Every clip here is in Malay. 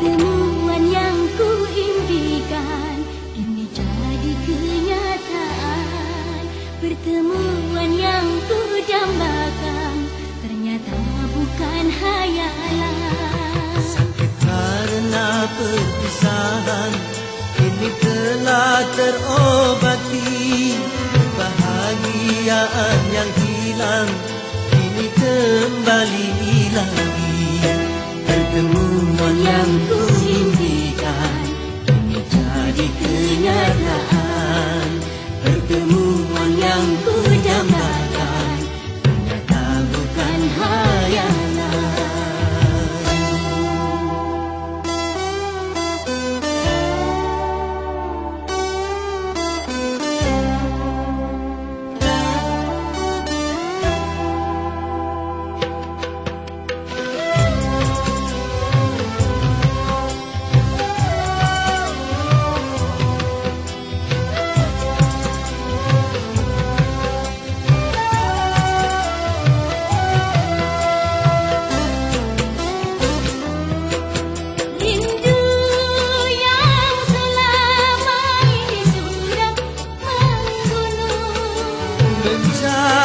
pertemuan yang ku impikan kini jadi kenyataan. Pertemuan yang ku dambakan ternyata bukan hayalan. Sakit karena perpisahan kini telah terobati. Kebahagiaan yang hilang kini kembali hilang yang ku impikan Ini jadi kenyataan 人家。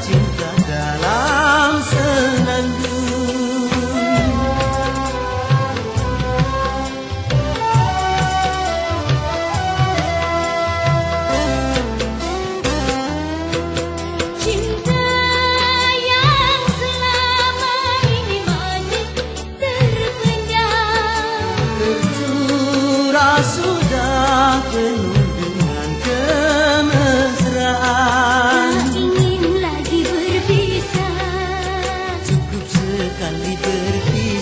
cinta dalam senang dunia yang selama ini masih terpenjara Terima kasih.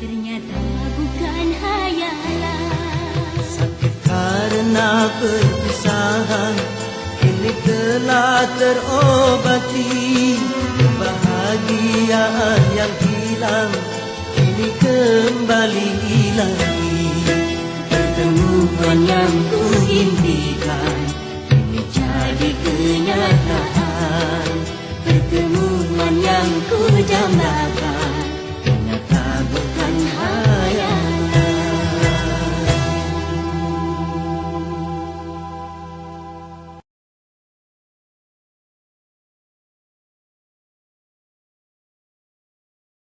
Ternyata bukan hayalan. Sakit karena perpisahan Kini telah terobati. Kebahagiaan yang hilang Kini kembali lagi. Bertemu yang kuimpikan Kini jadi kenyataan. Pertemuan kau yang kujamban